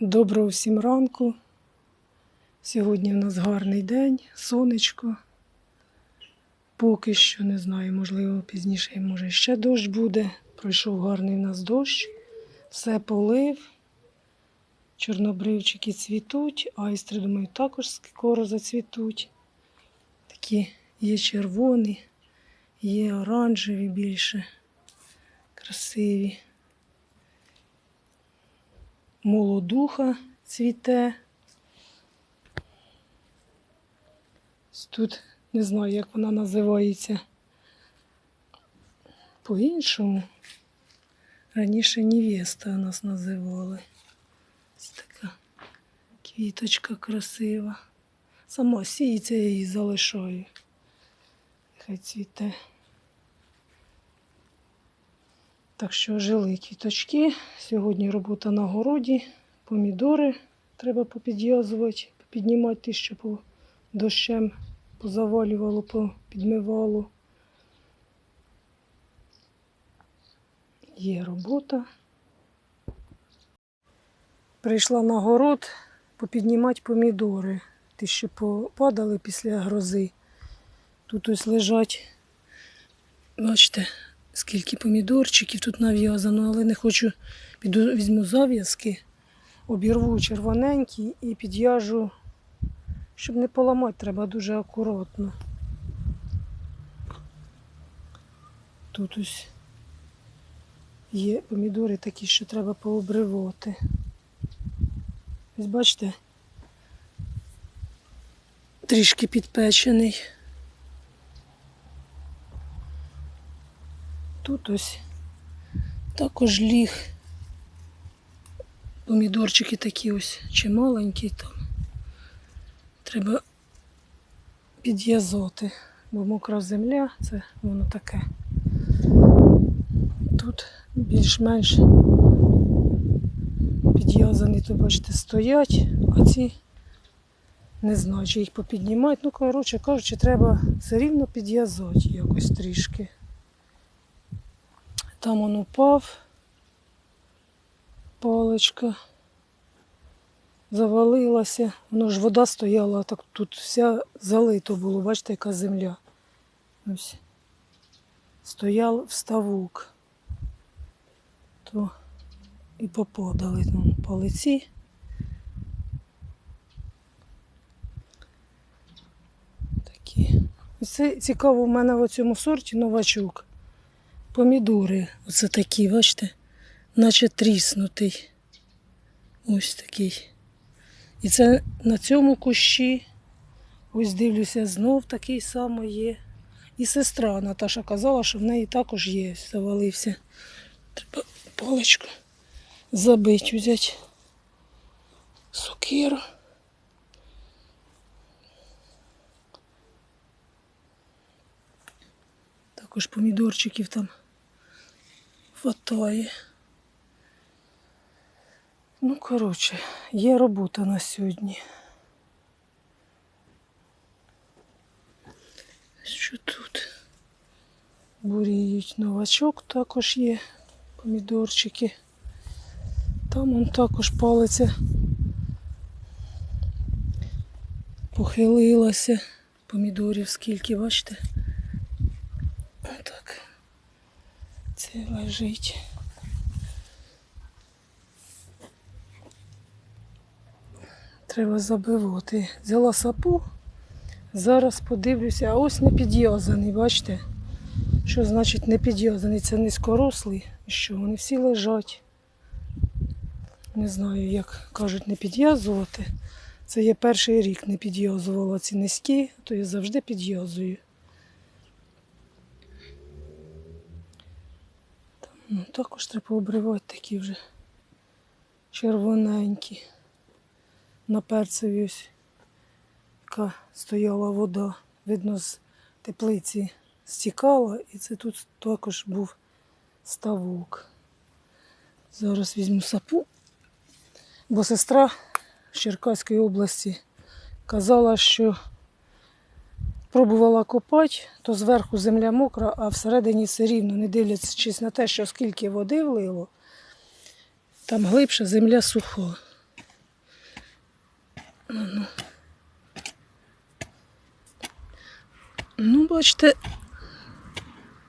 Доброго всім ранку. Сьогодні в нас гарний день, сонечко. Поки що не знаю, можливо, пізніше може ще дощ буде. Пройшов гарний в нас дощ. Все полив. Чорнобривчики цвітуть, айстри, думаю, також скоро зацвітуть. Такі є червоні, є оранжеві більше, красиві. Молодуха цвіте. Тут не знаю, як вона називається по-іншому. Раніше невеста нас називали. Ось така квіточка красива. Сама сіється, я її залишаю. Хай цвіте. Так що жили квіточки. Сьогодні робота на городі. Помідори треба попідв'язувати, піднімати ті, що по дощем позавалювало, попідмивало. Є робота. Прийшла на город попіднімати помідори. Ті, що попадали після грози. Тут ось лежать, бачите, скільки помідорчиків тут нав'язано, але не хочу, піду візьму зав'язки, обірву червоненькі і підв'яжу, щоб не поламати, треба дуже акуратно. Тут ось є помідори такі, що треба пообривати. Ось бачите, трішки підпечений. Тут ось також ліг. Помідорчики такі ось чи маленькі там. Треба підв'язати, бо мокра земля, це воно таке. Тут більш-менш підв'язані, то бачите, стоять, а ці не знаю, чи їх попіднімають. Ну, коротше кажучи, треба все рівно підв'язати якось трішки. Там он упав, паличка завалилася. Воно ж вода стояла, так тут вся залито було, бачите, яка земля. Ось. Стояв вставок. То і попадали ну, палиці. Такі. Це цікаво в мене в цьому сорті новачок. Помідори, оце такі, бачите, наче тріснутий. Ось такий. І це на цьому кущі. Ось дивлюся, знов такий самий є. І сестра Наташа казала, що в неї також є. Завалився. Треба паличку забити, взяти сокиру. Також помідорчиків там хватає. Ну, коротше, є робота на сьогодні. Що тут? Буріють новачок також є, помідорчики. Там он також палиця похилилася. Помідорів скільки, бачите? Це лежить. Треба забивати. Взяла сапу. Зараз подивлюся, а ось не підв'язаний, бачите? Що значить не підв'язаний? Це низькорослий. Що вони всі лежать. Не знаю, як кажуть, не підв'язувати. Це я перший рік не підв'язувала ці низькі, то я завжди підв'язую. Ну, також треба обривати такі вже червоненькі. На перцеві ось, яка стояла вода. Видно, з теплиці стікала, і це тут також був ставок. Зараз візьму сапу, бо сестра з Черкаської області казала, що пробувала копати, то зверху земля мокра, а всередині все рівно, не дивлячись на те, що скільки води влило, там глибше земля суха. Ну, ну, ну. бачите,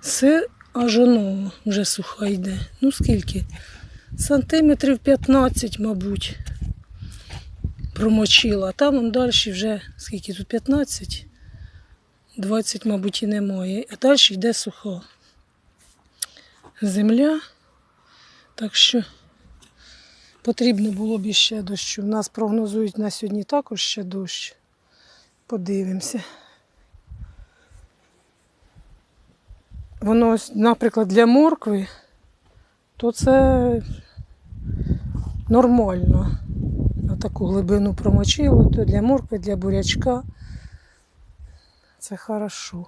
все аж оно вже суха йде. Ну скільки? Сантиметрів 15, мабуть, промочила, а там далі вже скільки тут 15. 20, мабуть, і немає. А далі йде суха земля. Так що потрібно було б іще дощу. У нас прогнозують на сьогодні також ще дощ. Подивимося. Воно, наприклад, для моркви, то це нормально. На таку глибину промочило, то для моркви, для бурячка це хорошо.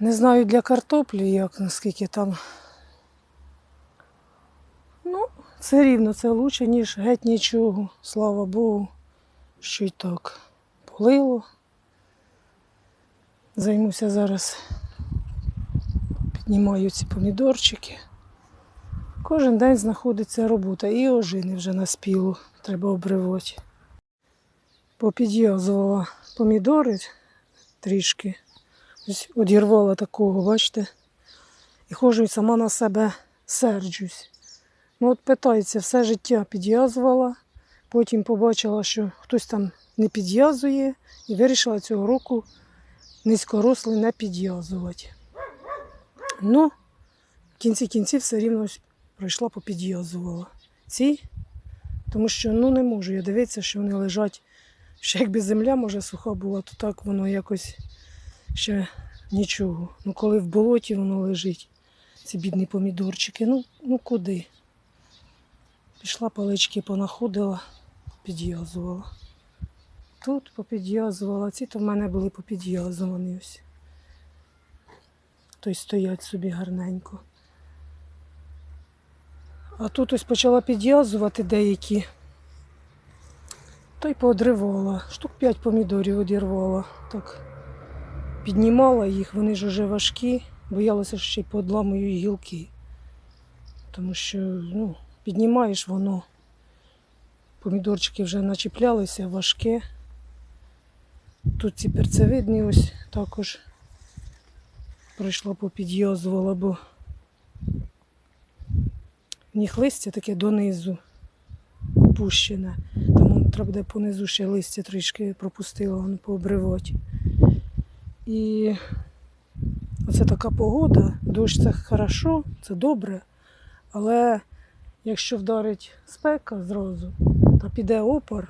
Не знаю для картоплі, як наскільки там. Ну, це рівно, це краще, ніж геть нічого. Слава Богу, що й так полило. Займуся зараз, піднімаю ці помідорчики. Кожен день знаходиться робота і ожини вже наспіло, треба обривати. Попід'язувала помідори трішки. Ось одірвала такого, бачите, і ходжу і сама на себе серджусь. Ну от питається, все життя підв'язувала, потім побачила, що хтось там не підв'язує, і вирішила цього року низькорослий не підв'язувати. Ну, в кінці кінців все рівно ось пройшла попідв'язувала. Ці, тому що ну не можу я дивитися, що вони лежать. Ще якби земля може суха була, то так воно якось ще нічого. Ну коли в болоті воно лежить, ці бідні помідорчики, ну, ну куди? Пішла палички понаходила, підв'язувала. Тут попідв'язувала, ці то в мене були попідв'язувані ось. Тобто стоять собі гарненько. А тут ось почала підв'язувати деякі. То й поодривала. Штук 5 помідорів одірвала. Так піднімала їх, вони ж вже важкі, боялася, що ще й подламую гілки. Тому що ну, піднімаєш воно. Помідорчики вже начіплялися, важке. Тут ці перцевидні ось також пройшла попід'язувала, бо в них листя таке донизу опущене. Треба буде понизу ще листя трішки пропустила, воно пообривати. І оце така погода. Дощ це хорошо, це добре, але якщо вдарить спека зразу та піде опор,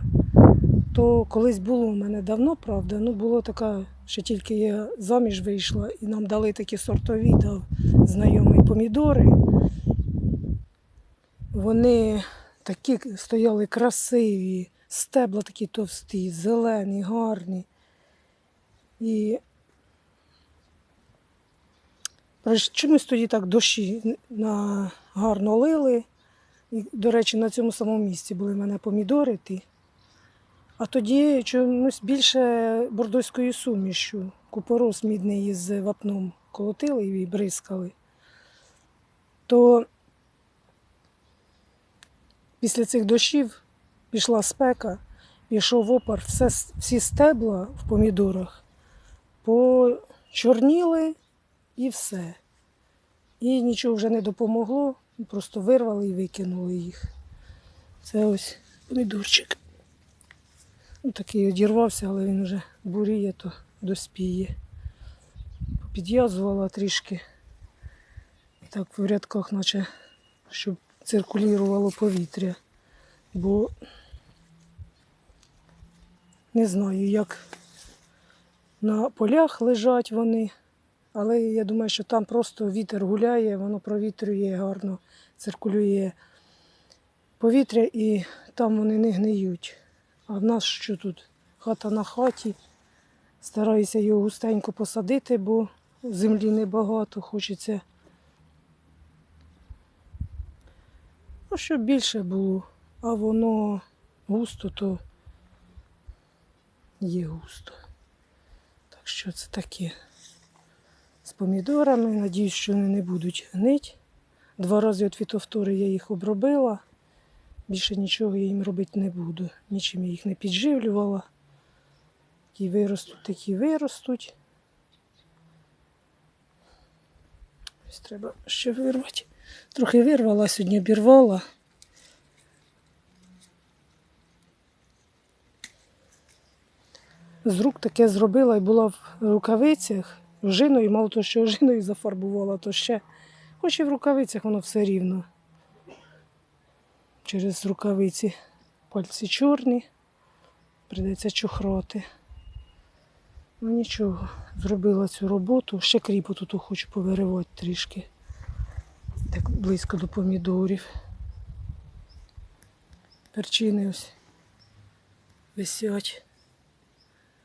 то колись було у мене давно, правда, ну було така, що тільки я заміж вийшла і нам дали такі сортові дав знайомі помідори. Вони такі стояли красиві, стебла такі товсті, зелені, гарні. І чомусь тоді так дощі на гарно лили. І, до речі, на цьому самому місці були в мене помідори ті. А тоді чомусь більше бордоською сумішю. Купорос мідний із вапном колотили і бризкали. То після цих дощів пішла спека, пішов опар, все, всі стебла в помідорах почорніли і все. І нічого вже не допомогло, просто вирвали і викинули їх. Це ось помідорчик. Ну, такий одірвався, але він вже буріє, то доспіє. Підв'язувала трішки. Так в рядках, наче, щоб циркулювало повітря. Бо не знаю, як на полях лежать вони. Але я думаю, що там просто вітер гуляє, воно провітрює гарно, циркулює повітря і там вони не гниють. А в нас що тут? Хата на хаті. Стараюся його густенько посадити, бо землі небагато, хочеться. Ну, щоб більше було, а воно густо, то є густо. Так що це таке з помідорами. Надіюсь, що вони не будуть гнить. Два рази від фітофтори я їх обробила. Більше нічого я їм робити не буду. Нічим я їх не підживлювала. Ті виростуть, такі виростуть. Ось треба ще вирвати. Трохи вирвала, сьогодні обірвала. З рук таке зробила і була в рукавицях ожиною, мало того, що ожиною зафарбувала, то ще, хоч і в рукавицях воно все рівно. Через рукавиці пальці чорні, прийдеться чухроти. Ну нічого, зробила цю роботу. Ще кріпу тут хочу повиривати трішки. Так близько до помідорів. Перчини ось висять.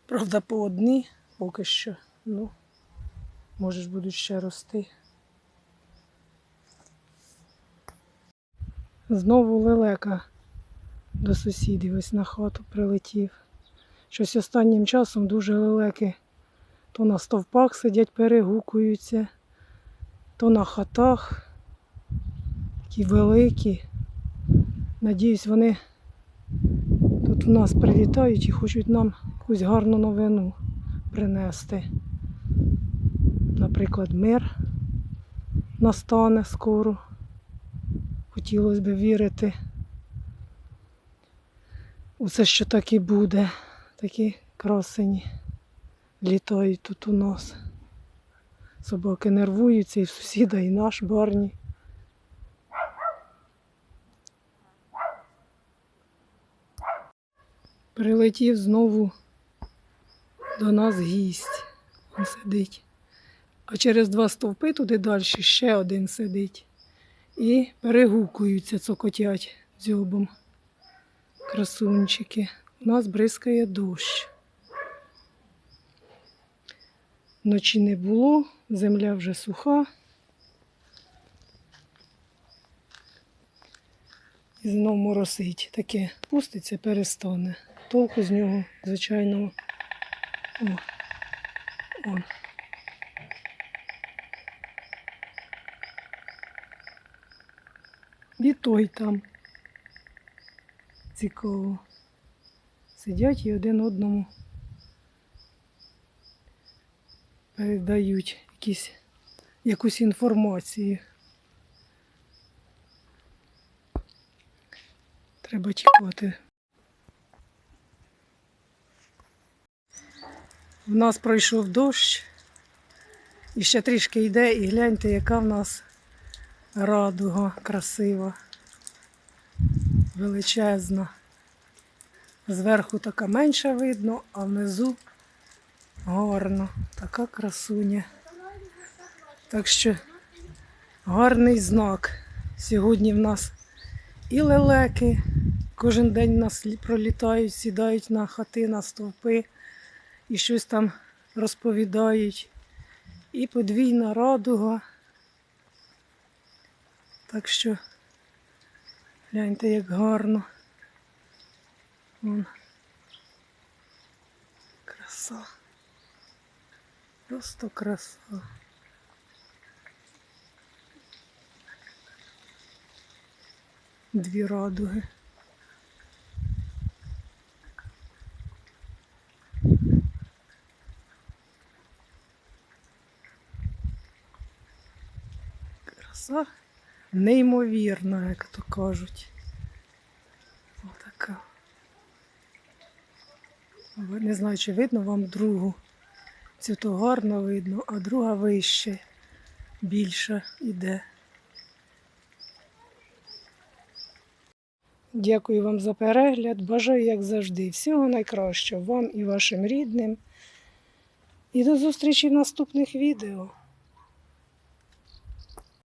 Правда, по одній поки що. Ну, може ж будуть ще рости. Знову лелека до сусідів ось на хату прилетів. Щось останнім часом дуже лелеки то на стовпах сидять, перегукуються, то на хатах. Такі великі. Надіюсь, вони тут в нас прилітають і хочуть нам якусь гарну новину принести. Наприклад, мир настане скоро. Хотілося б вірити у це, що так і буде. Такі красені літають тут у нас. Собаки нервуються і сусіда, і наш барні. Прилетів знову до нас гість. Він сидить. А через два стовпи туди далі ще один сидить. І перегукуються, цокотять дзьобом. Красунчики. У нас бризкає дощ. Ночі не було, земля вже суха. І знов моросить. Таке пуститься, перестане. Толку з нього, звичайно. О, он. І той там. Цікаво. Сидять і один одному передають якісь, якусь інформацію. Треба чекати. В нас пройшов дощ. І ще трішки йде, і гляньте, яка в нас радуга красива, величезна. Зверху така менша видно, а внизу гарно, така красуня. Так що гарний знак. Сьогодні в нас і лелеки. Кожен день нас пролітають, сідають на хати, на стовпи і щось там розповідають. І подвійна радуга. Так що гляньте, як гарно. Вон. Краса. Просто краса. Дві радуги. Краса неймовірна, як то кажуть. Отака. Не знаю, чи видно вам другу. Цю то гарно видно, а друга вище, більша іде. Дякую вам за перегляд. Бажаю, як завжди, всього найкращого вам і вашим рідним. І до зустрічі в наступних відео.